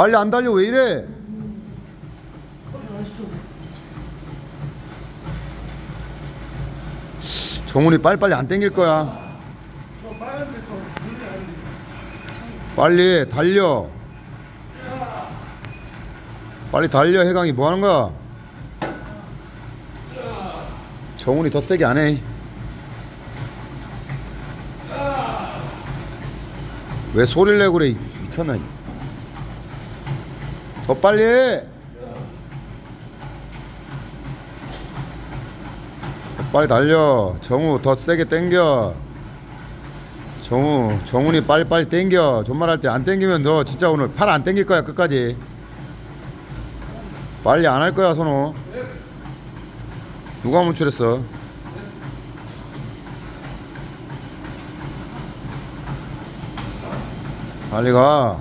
빨리 안 달려 왜 이래? 정훈이 빨리빨리 안 땡길 거야. 빨리 달려. 빨리 달려 해강이 뭐 하는 거야? 정훈이 더 세게 안 해. 왜 소리를 내고 그래? 이- 미쳤나? 이. 더 빨리 해. 더 빨리 달려. 정우 더 세게 땡겨. 정우, 정훈이 빨리빨리 땡겨. 존말할 때 안 땡기면 너 진짜 오늘 팔 안 땡길 거야 끝까지. 빨리 안 할 거야 선호. 누가 문출했어? 빨리 가.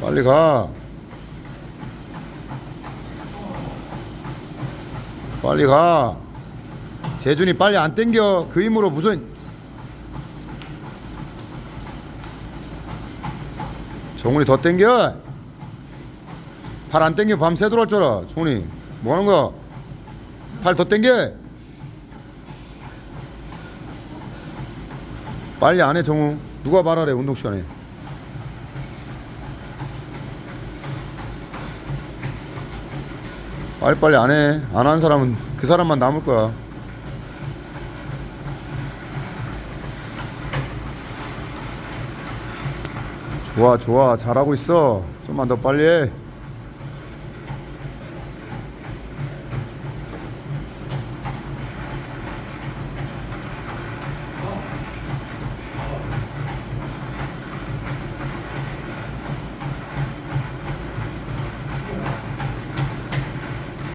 빨리 가. 빨리 가. 재준이 빨리 안 땡겨. 그 힘으로 무슨 정훈이 더 땡겨. 팔 안 땡겨 밤새 들어올 줄 알아. 정훈이 뭐 하는 거야? 팔 더 땡겨. 빨리 안 해 정우. 누가 말하래 운동 시간에. 빨리빨리 안 해. 안 한 사람은 그 사람만 남을 거야. 좋아, 좋아. 잘하고 있어. 좀만 더 빨리 해.